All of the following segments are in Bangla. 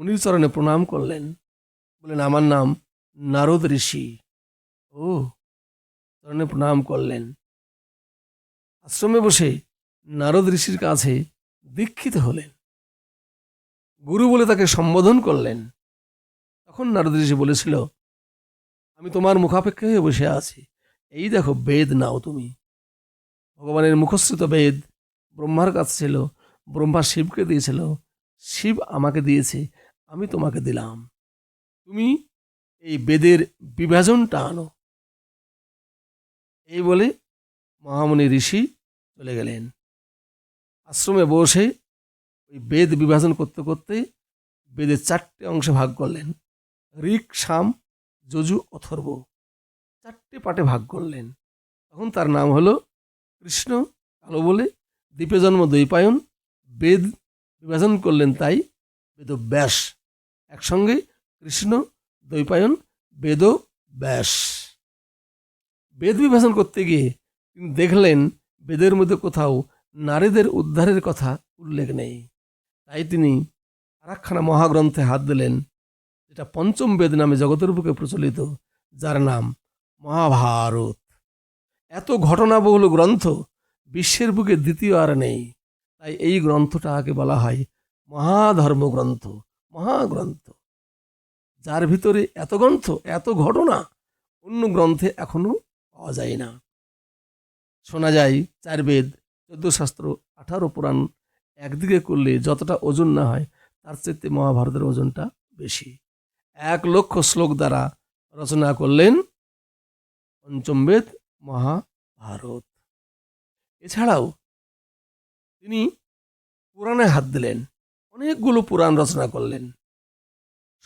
মুনির চরণে প্রণাম করলেন। বললেন, আমার নাম নারদ ঋষি। ও, চরণে প্রণাম করলেন। আশ্রমে বসে নারদ ঋষির কাছে দীক্ষিত হলেন। গুরু বলে তাকে সম্বোধন করলেন। তখন নারদ ঋষি বলেছিল, আমি তোমার মুখাপেক্ষা হয়ে বসে আছি। এই দেখো, বেদ নাও তুমি। ভগবানের মুখস্থিত বেদ ব্রহ্মার কাছে ছিল, ব্রহ্মা শিবকে দিয়েছিল। শিব আমাকে দিয়েছে। আমি তোমাকে দিলাম। তুমি এই বেদের বিভাজনটা আনো। এই বলে মহামুনি ঋষি চলে গেলেন। আশ্রমে বসে ওই বেদ বিভাজন করতে করতে বেদের চারটে অংশে ভাগ করলেন। ঋক, সাম, যজু, অথর্ব চারটে পাটে ভাগ করলেন। তখন তার নাম হলো কৃষ্ণ। কালো বলে দ্বীপে জন্ম দ্বৈপায়ন। বেদ বিভাজন করলেন তাই বেদ ব্যাস একসঙ্গে কৃষ্ণ, দ্বৈপায়ন, বেদ, ব্যাস। বেদ বিভাজন করতে গিয়ে তিনি দেখলেন বেদের মধ্যে কোথাও নারীদের উদ্ধারের কথা উল্লেখ নেই। তাই তিনি আরাকখানা মহাগ্রন্থে হাত দিলেন, যেটা পঞ্চম বেদ নামে জগতের বুকে প্রচলিত, যার নাম মহাভারত। এত ঘটনাবহুল গ্রন্থ বিশ্বের বুকে দ্বিতীয় আর নেই, তাই এই গ্রন্থটাকে বলা হয় মহাধর্ম গ্রন্থ মহাগ্রন্থ। যার ভিতরে এত গ্রন্থ, এত ঘটনা, অন্য গ্রন্থে এখনও পাওয়া যায় না। শোনা যায়, চার বেদ, চোদ্দ শাস্ত্র, আঠারো পুরাণ, একদিকে করলে যতটা ওজন না হয়, তার চেয়ে মহাভারতের ওজনটা বেশি। এক লক্ষ শ্লোক দ্বারা রচনা করলেন পঞ্চম বেদ, মহাভারত। এছাড়াও তিনি পুরাণে হাত দিলেন। অনেকগুলো পুরাণ রচনা করলেন।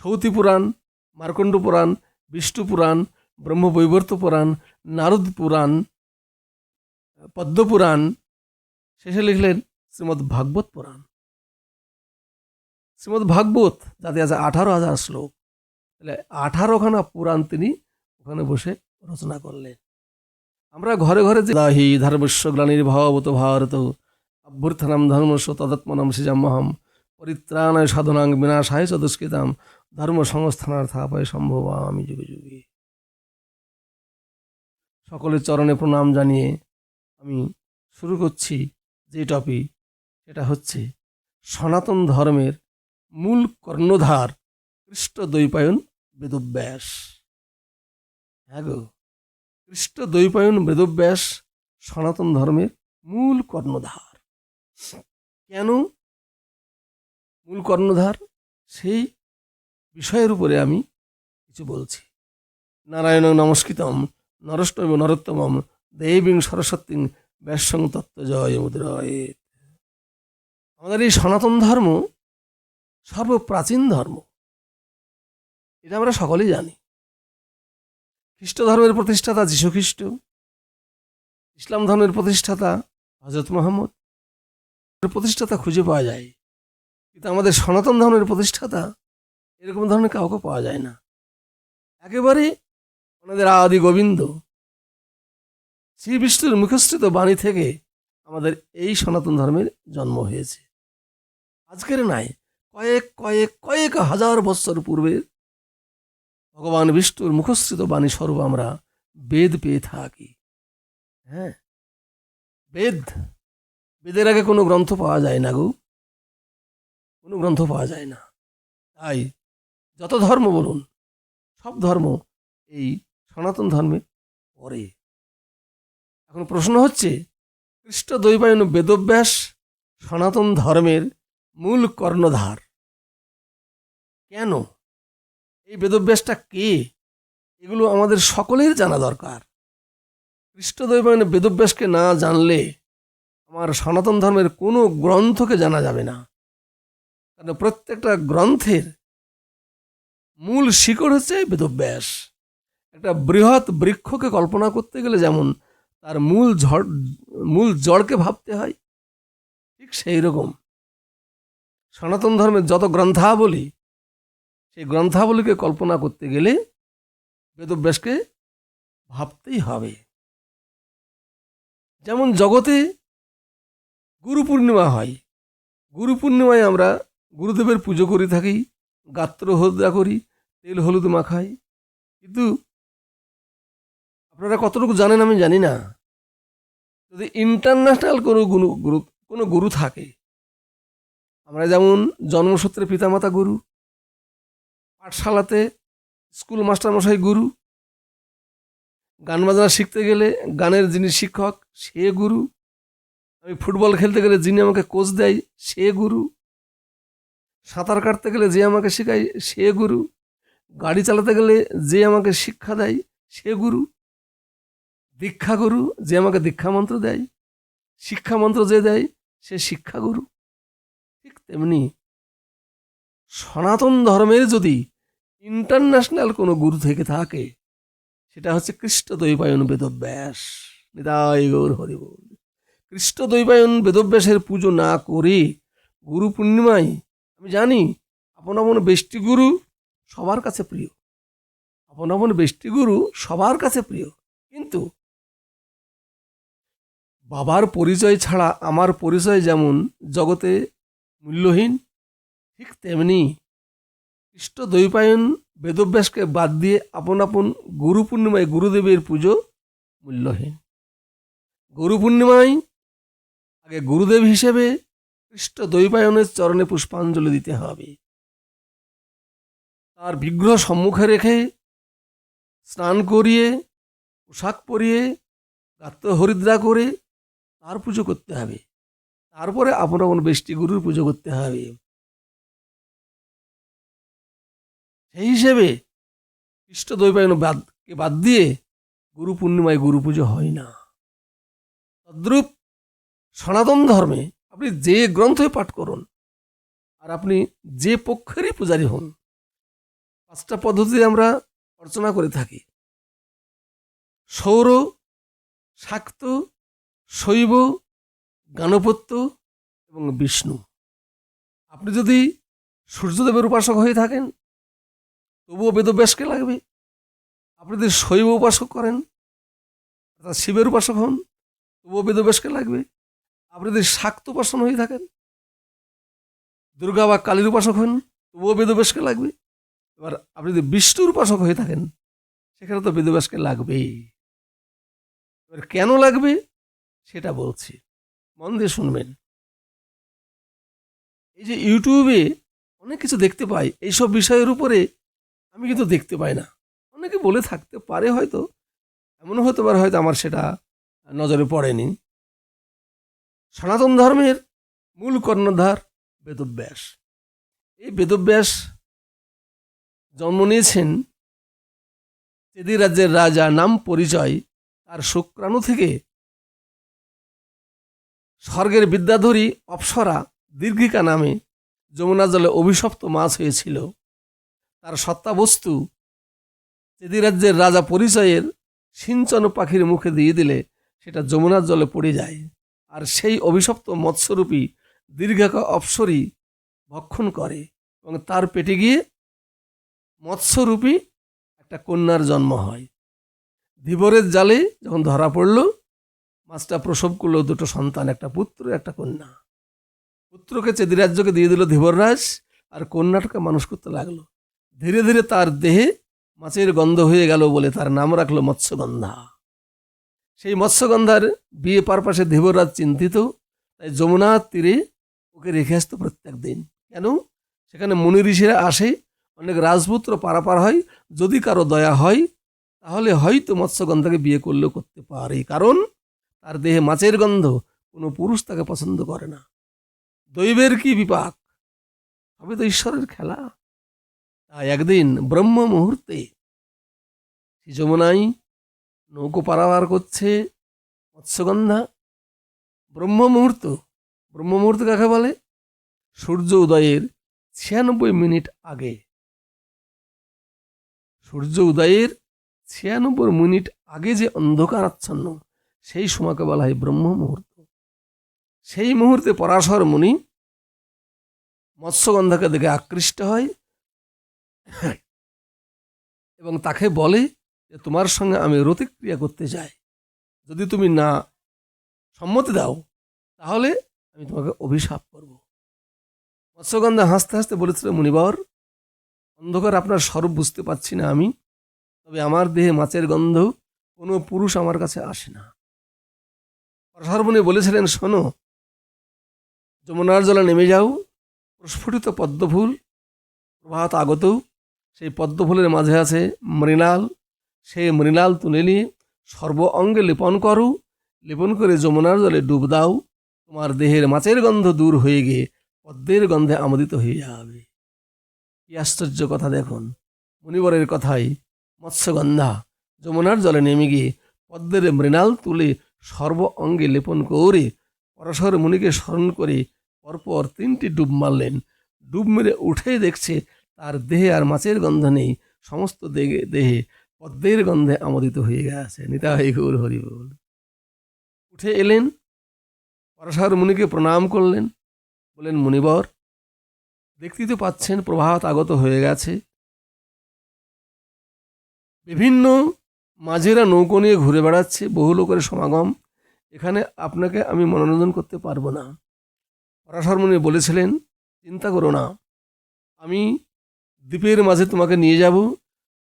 সৌতি পুরাণ, মার্কণ্ড পুরাণ, বিষ্ণু পুরাণ, ব্রহ্মবৈবর্ত পুরাণ, নারদ পুরাণ পদ্মপুরাণ শেষে লিখলেন শ্রীমদ্ ভাগবত পুরাণ। শ্রীমদ্ ভাগবত, যাতে আছে আঠারো হাজার শ্লোক, তাহলে আঠারোখানা পুরাণ তিনি ওখানে বসে রচনা করলেন। আমরা ঘরে ঘরে যে দাহি ধর্মস্ব গ্লানির ভাবত ভারত অভ্যর্থনাম ধর্মস্ব তদাত্মনাম সিজাম্মহম পরিত্রাণায় সাধনাং বিনাশায় চ দুষ্কৃতাম ধর্ম সংস্থানার্থাপায় সম্ভব আমি যুগে যুগে। সকলের চরণে প্রণাম জানিয়ে আমি শুরু করছি যে টপিক, সেটা হচ্ছে সনাতন ধর্মের মূল কর্ণধার কৃষ্ট দ্বৈপায়ন বেদব্যাস। হ্যাঁ গো কৃষ্ট দ্বৈপায়ন বেদব্যাস সনাতন ধর্মের মূল কর্ণধার। কেন মূল কর্ণধার, সেই বিষয়ের উপরে আমি কিছু বলছি। নারায়ণ নমস্কৃতম নরষ্টম নরোত্তমম, দেবীং সরস্বতী ব্যাসং তত্ত্ব জয় মুদ্রয়। আমাদের এই সনাতন ধর্ম সর্বপ্রাচীন ধর্ম। এটা আমরা সকলেই জানি। খ্রিস্ট ধর্মের প্রতিষ্ঠাতা যীশু খ্রিস্ট, ইসলাম ধর্মের প্রতিষ্ঠাতা হজরত মোহাম্মদ প্রতিষ্ঠাতা খুঁজে পাওয়া যায় কিন্তু আমাদের সনাতন ধর্মের প্রতিষ্ঠাতা এরকম ধরনের কাউকে পাওয়া যায় না। একেবারে আমাদের আদি গোবিন্দ শ্রী বিষ্ণুর মুখস্থিত বাণী থেকে আমাদের এই সনাতন ধর্মের জন্ম হয়েছে। আজকের নাই কয়েক কয়েক কয়েক হাজার বৎসর পূর্বে ভগবান বিষ্ণুর মুখস্থিত বাণী স্বরূপ আমরা বেদ পেয়ে থাকি। হ্যাঁ বেদ, বেদের আগে কোনো গ্রন্থ পাওয়া যায় না গো। কোনো গ্রন্থ পাওয়া যায় না। তাই যত ধর্ম বলুন, সব ধর্ম এই সনাতন ধর্মে পরে এখন প্রশ্ন হচ্ছে খ্রিস্ট দ্বৈপায়ন বেদব্যাস সনাতন ধর্মের মূল কর্ণধার। কেন? এই বেদব্যাসটা কে? এগুলো আমাদের সকলের জানা দরকার। খ্রিস্ট দ্বৈপায়ন বেদব্যাসকে না জানলে আমার সনাতন ধর্মের কোনো গ্রন্থকে জানা যাবে না। কারণ প্রত্যেকটা গ্রন্থের মূল শিকড় হচ্ছে বেদব্যাস। একটা বৃহৎ বৃক্ষকে কল্পনা করতে গেলে যেমন তার মূল ঝড়, মূল জড়কে ভাবতে হয়, ঠিক সেই রকম। সনাতন ধর্মের যত গ্রন্থাবলী, সেই গ্রন্থাবলীকে কল্পনা করতে গেলে বেদব্যাসকে ভাবতেই হবে। যেমন জগতে গুরু পূর্ণিমা হয়, গুরু পূর্ণিমায় আমরা গুরুদেবের পুজো করে থাকি, গাত্র হলদা করি, তেল হলুদ মাখাই। কিন্তু আপনারা কতটুকু জানেন আমি জানি না। যদি ইন্টারন্যাশনাল কোনো গুরু গুরু, কোনো গুরু থাকে, আমরা যেমন জন্মসূত্রে পিতামাতা গুরু, পাঠশালাতে স্কুল মাস্টারমশাই গুরু গান বাজনা শিখতে গেলে গানের যিনি শিক্ষক, সে গুরু, আমি ফুটবল খেলতে গেলে যিনি আমাকে কোচ দেয়, সে গুরু। সাঁতার কাটতে গেলে যে আমাকে শেখায়, সে গুরু। গাড়ি চালাতে গেলে যে আমাকে শিক্ষা দেয়, সে গুরু। দীক্ষা গুরু, যে আমাকে দীক্ষা মন্ত্র দেয়, শিক্ষা মন্ত্র যে দেয়, সে শিক্ষা গুরু। ঠিক তেমনি সনাতন ধর্মের যদি ইন্টারন্যাশনাল কোনো গুরু থেকে থাকে, সেটা হচ্ছে কৃষ্ণ দৈপায়ন বেদব্যাস। নিতাই গৌর হরিবল কৃষ্ণ দৈপায়ন বেদব্যাসের পুজো না করে গুরু পূর্ণিমায় আমি জানি আপন আপন বেষ্টি গুরু সবার কাছে প্রিয়। আপন আপন বেষ্টি গুরু সবার কাছে প্রিয়। কিন্তু বাবার পরিচয় ছাড়া আমার পরিচয় যেমন জগতে মূল্যহীন, ঠিক তেমনি কৃষ্ণ দৈপায়ন বেদব্যাসকে বাদ দিয়ে আপন আপন গুরু পূর্ণিমায় গুরুদেবের পুজো মূল্যহীন। গুরু পূর্ণিমায় আগে গুরুদেব হিসেবে কৃষ্ণ দৈপায়নের চরণে পুষ্পাঞ্জলি দিতে হবে। তার বিগ্রহ সম্মুখে রেখে স্নান করিয়ে, পোশাক পরিয়ে, গাত্র হরিদ্রা করে তার পুজো করতে হবে। তারপরে আপন আপন বেষ্টি গুরুর পুজো করতে হবে। সেই হিসেবে কৃষ্ণ দৈপায়ন বাদকে বাদ দিয়ে গুরু পূর্ণিমায় গুরু পুজো হয় না। তদ্রূপ সনাতন ধর্মে আপনি যে গ্রন্থই পাঠ করুন, আর আপনি যে পক্ষেরই পূজারী হন, পাঁচটা পদ্ধতিতে আমরা অর্চনা করে থাকি। সৌর, শাক্ত, শৈব গানপত্য এবং বিষ্ণু। আপনি যদি সূর্যদেবের উপাসক হয়ে থাকেন, তবুও বেদব্যাসকে লাগবে। আপনি যদি শৈব উপাসক করেন অর্থাৎ শিবের উপাসক হন, তবুও বেদব্যাসকে লাগবে। আপনি যদি শাক্ত উপাসন হয়ে থাকেন, দুর্গা বা কালীর উপাসক হন, তবুও বেদব্যাসকে লাগবে। এবার আপনি যদি বিষ্ণুর উপাসক হয়ে থাকেন, সেখানে তো বেদব্যাসকে লাগবেই। এবার কেন লাগবে? সেটা বলছি। মন দিয়ে শুনবেন। এই যে ইউটিউবে অনেক কিছু দেখতে পাই, এইসব বিষয়ের উপরে আমি কিন্তু দেখতে পাই না। অনেকে বলে থাকতে পারে হয়তো, এমনও হতে পারে হয়তো আমার সেটা নজরে পড়েনি। সনাতন ধর্মের মূল কর্ণধার বেদব্যাস। এই বেদব্যাস জন্ম নিয়েছেন চেদি রাজ্যের রাজা নাম পরিচয় তার শুক্রাণু থেকে। স্বর্গের বিদ্যাধরী অপ্সরা দীর্ঘিকা নামে যমুনা জলে অভিশপ্ত মাছ হয়েছিল। তার সত্তাবস্তু চেদি রাজ্যের রাজা পরিচয়ের সিঞ্চন পাখির মুখে দিয়ে দিলে সেটা যমুনার জলে পড়ে যায়। আর সেই অভিশপ্ত মৎস্যরূপী দীর্ঘাকা অপসরী ভক্ষণ করে এবং তার পেটে গিয়ে মৎস্যরূপী একটা কন্যার জন্ম হয়। ধীবরের জালে যখন ধরা পড়ল মাছটা প্রসব করল দুটো সন্তান, একটা পুত্র, একটা কন্যা। পুত্রকে চেদিরাজ্যকে দিয়ে দিল ধীবররাজ আর কন্যাটাকে মানুষ করতে লাগল। ধীরে ধীরে তার দেহে মাছের গন্ধ হয়ে গেল বলে তার নাম রাখল মৎস্যগন্ধা। সেই মৎস্যগন্ধার বিয়ে পারপাশে ধীবররাজ চিন্তিত, তাই যমুনার তীরে ওকে রেখে আসতো প্রত্যেক দিন। কেন? সেখানে মুনি ঋষিরা আসে, অনেক রাজপুত্র পারাপার হয়, যদি কারও দয়া হয়, তাহলে হয়তো মৎস্যগন্ধাকে বিয়ে করলেও করতে পারে, কারণ তার দেহে মাছের গন্ধ, কোনো পুরুষ তাকে পছন্দ করে না। দৈবের কি বিপাক? হবে তো ঈশ্বরের খেলা। তাই একদিন ব্রহ্ম মুহূর্তে যমুনাই নৌকো পারাবার করছে, মৎস্যগন্ধা। ব্রহ্ম মুহূর্ত ব্রহ্ম মুহূর্ত কাকে বলে? সূর্য উদয়ের ছিয়ানব্বই মিনিট আগে। সূর্য উদয়ের ছিয়ানব্বই মিনিট আগে যে অন্ধকার আচ্ছন্ন সেই সময়কে বলা হয় ব্রহ্ম মুহূর্ত সেই মুহূর্তে পরাশর মুনি মৎস্যগন্ধাকে দেখে আকৃষ্ট হয়। এবং তাকে বলে তোমার সঙ্গে আমি রতিক্রিয়া করতে চাই। যদি তুমি না সম্মতি দাও, তাহলে আমি তোমাকে অভিশাপ করব। মৎস্যগন্ধা হাসতে হাসতে বলেছিল, মুনিবর, অন্ধকার আপনার স্বরূপ বুঝতে পারছি না আমি, তবে আমার দেহে মাছের গন্ধ কোনো পুরুষ আমার কাছে আসে না। পরশারমণি বলেছিলেন, শোনো, যমুনার জলে নেমে যাও, প্রস্ফুটিত পদ্মফুল, প্রভাত আগত, সেই পদ্মফুলের মাঝে আছে মৃণাল সেই মৃণাল তুলে নিয়ে সর্ব অঙ্গে লেপন করো, লেপন করে যমুনার জলে ডুব দাও। তোমার দেহের মাছের গন্ধ দূর হয়ে গিয়ে পদ্মের গন্ধে আমোদিত হয়ে যাবে। কি আশ্চর্য কথা দেখুন, মুনিবরের কথাই মৎস্যগন্ধা। যমুনার জলে নেমে গিয়ে পদ্মের মৃণাল তুলে সর্ব অঙ্গে লেপন করে পরশর মুনিকে স্মরণ করে পরপর তিনটি ডুব মারলেন। ডুব মেরে উঠে দেখছে তার দেহে আর মাছের গন্ধ নেই, সমস্ত দেহে পদ্মের গন্ধে আমোদিত হয়ে গেছে। নিতা হয়ে গৌর হরি বল। উঠে এলেন, পরশর মুনিকে প্রণাম করলেন বলেন মুনিবর দেখতেই তো পাচ্ছেন, প্রভাত আগত হয়ে গেছে। বিভিন্ন মাঝেরা নৌকো নিয়ে ঘুরে বেড়াচ্ছে, বহু লোকের সমাগম। এখানে আপনাকে আমি মনোরঞ্জন করতে পারব না। পরাশরমণি বলেছিলেন, চিন্তা করো না, আমি দ্বীপের মাঝে তোমাকে নিয়ে যাব।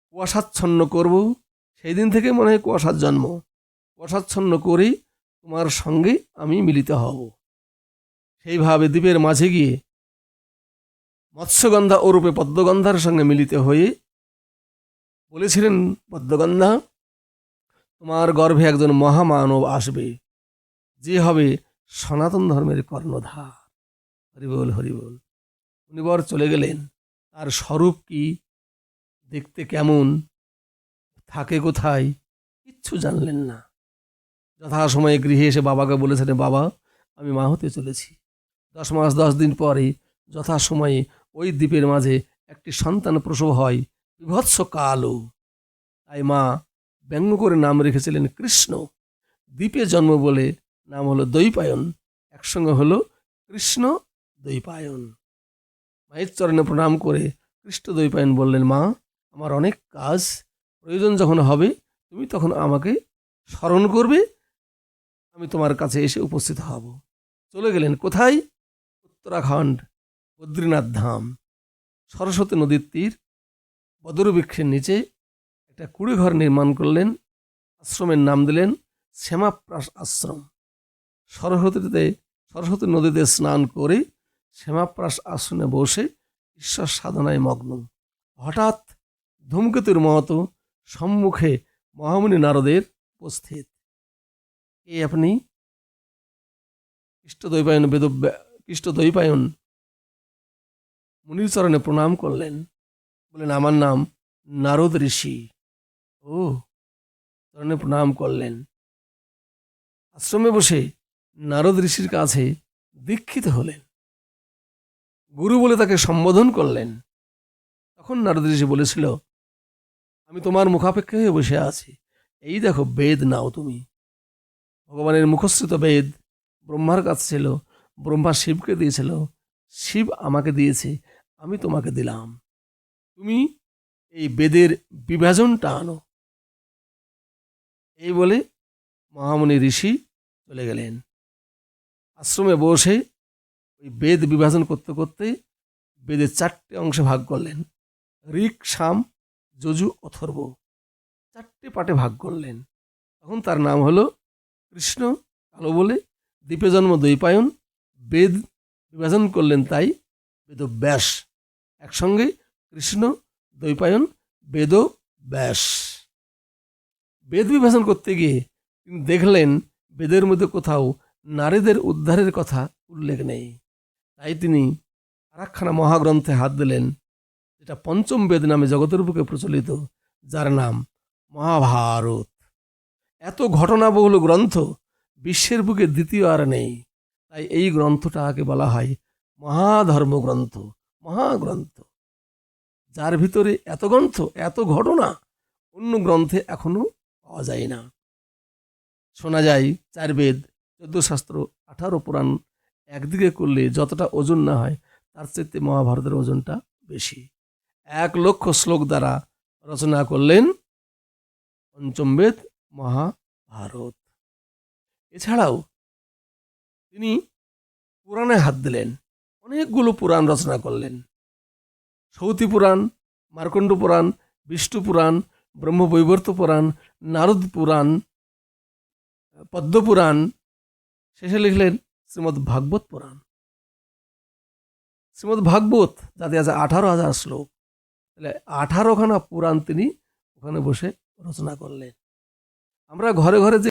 কুয়াশাচ্ছন্ন করব। সেই দিন থেকে মনে হয় কুয়াশার জন্ম। কুয়াশাচ্ছন্ন করেই তোমার সঙ্গে আমি মিলিত হব। সেইভাবে দ্বীপের মাঝে গিয়ে মৎস্যগন্ধা ওরূপে পদ্মগন্ধার সঙ্গে মিলিত হয়ে বলেছিলেন, পদ্মগন্ধা, তোমার গর্ভে একজন মহামানব আসবে। যে হবে সনাতন ধর্মের কর্ণধার। হরিবল হরিবল। উনিবর চলে গেলেন। তার স্বরূপ কি? দেখতে কেমন, থাকে কোথায়, কিচ্ছু জানলেন না। যথাসময়ে গৃহে এসে বাবাকে বলেছিলেন বাবা, আমি মা হতে চলেছি। দশ মাস, দশ দিন পরে যথাসময়ে ওই দ্বীপের মাঝে একটি সন্তান প্রসব হয়, বিভৎস কালো। তাই মা ব্যঙ্গ করে নাম রেখেছিলেন কৃষ্ণ। দ্বীপে জন্ম বলে নাম হলো দৈপায়ন, একসঙ্গে হলো কৃষ্ণ দৈপায়ন। মায়ের চরণে প্রণাম করে কৃষ্ণ দৈপায়ন বললেন, মা আমার অনেক কাজ প্রয়োজন যখন হবে, তুমি তখন আমাকে স্মরণ করবে, আমি তোমার কাছে এসে উপস্থিত হব। চলে গেলেন কোথায়? উত্তরাখণ্ড, বদ্রীনাথ ধাম। সরস্বতী নদীর তীর, বদরবৃক্ষের নিচে একটা কুড়ে ঘর নির্মাণ করলেন, আশ্রমের নাম দিলেন শ্যামাপ্রাস আশ্রম। সরস্বতীতে, সরস্বতী নদীতে স্নান করে শ্যামাপ্রাস আশ্রমে বসে ঈশ্বর সাধনায় মগ্ন। হঠাৎ ধূমকেতুর মতো সম্মুখে মহামুনি নারদের উপস্থিত। কে আপনি? দৈপায়ন বেদ খ্রিস্ট দৈপায়ন মুনির চরণে প্রণাম করলেন। বলেন, আমার নাম নারদ ঋষি। ও, চরণে প্রণাম করলেন। আশ্রমে বসে নারদ ঋষির কাছে দীক্ষিত হলেন। গুরু বলে তাকে সম্বোধন করলেন। তখন নারদ ঋষি বলেছিল আমি তোমার মুখাপেক্ষা হয়ে বসে আছি। এই দেখো বেদ নাও তুমি। ভগবানের মুখস্থিত বেদ ব্রহ্মার কাছে ছিল, ব্রহ্মা শিবকে দিয়েছিল, শিব আমাকে দিয়েছে, আমি তোমাকে দিলাম। তুমি এই বেদের বিভাজনটা আনো। এই বলে মহামুনি ঋষি চলে গেলেন। আশ্রমে বসে ওই বেদ বিভাজন করতে করতে বেদের চারটে অংশে ভাগ করলেন। ঋক, সাম যজু অথর্ব। চারটে পাটে ভাগ করলেন। তখন তার নাম হলো কৃষ্ণ, কালো বলে দ্বীপে জন্ম দৈপায়ন বেদ বিভাজন করলেন তাই বেদ ব্যাস একসঙ্গে কৃষ্ণ দৈপায়ন বেদ ব্যাস বেদ বিভাজন করতে গিয়ে তিনি দেখলেন বেদের মধ্যে কোথাও নারীদের উদ্ধারের কথা উল্লেখ নেই। তাই তিনি আরাকখানা মহাগ্রন্থে হাত দিলেন যেটা পঞ্চম বেদ নামে জগতের বুকে প্রচলিত, যার নাম মহাভারত। এত ঘটনাবহুল গ্রন্থ, বিশ্বের বুকে দ্বিতীয় আর নেই। তাই এই গ্রন্থটাকে বলা হয় মহাধর্মগ্রন্থ, মহাগ্রন্থ। যার ভিতরে এত গ্রন্থ, এত ঘটনা, অন্য গ্রন্থে এখনও পাওয়া যায় না। শোনা যায়, চার বেদ, চোদ্দ শাস্ত্র, আঠারো পুরাণ একদিকে করলে যতটা ওজন না হয়, তার চাইতে মহাভারতের ওজনটা বেশি। এক লক্ষ শ্লোক দ্বারা রচনা করলেন পঞ্চম বেদ মহাভারত। এছাড়াও তিনি পুরাণে হাত দিলেন, অনেকগুলো পুরাণ রচনা করলেন। সৌতি পুরাণ, মার্কণ্ড পুরাণ, বিষ্ণু পুরাণ, ব্রহ্মবৈবর্ত পুরাণ, নারদ পুরাণ পদ্মপুরাণ শেষে লিখলেন শ্রীমদ্ ভাগবত পুরাণ। শ্রীমদ্ ভাগবত, যাতে আছে আঠারো হাজার শ্লোক। তাহলে আঠারোখানা পুরাণ তিনি ওখানে বসে রচনা করলেন। আমরা ঘরে ঘরে যে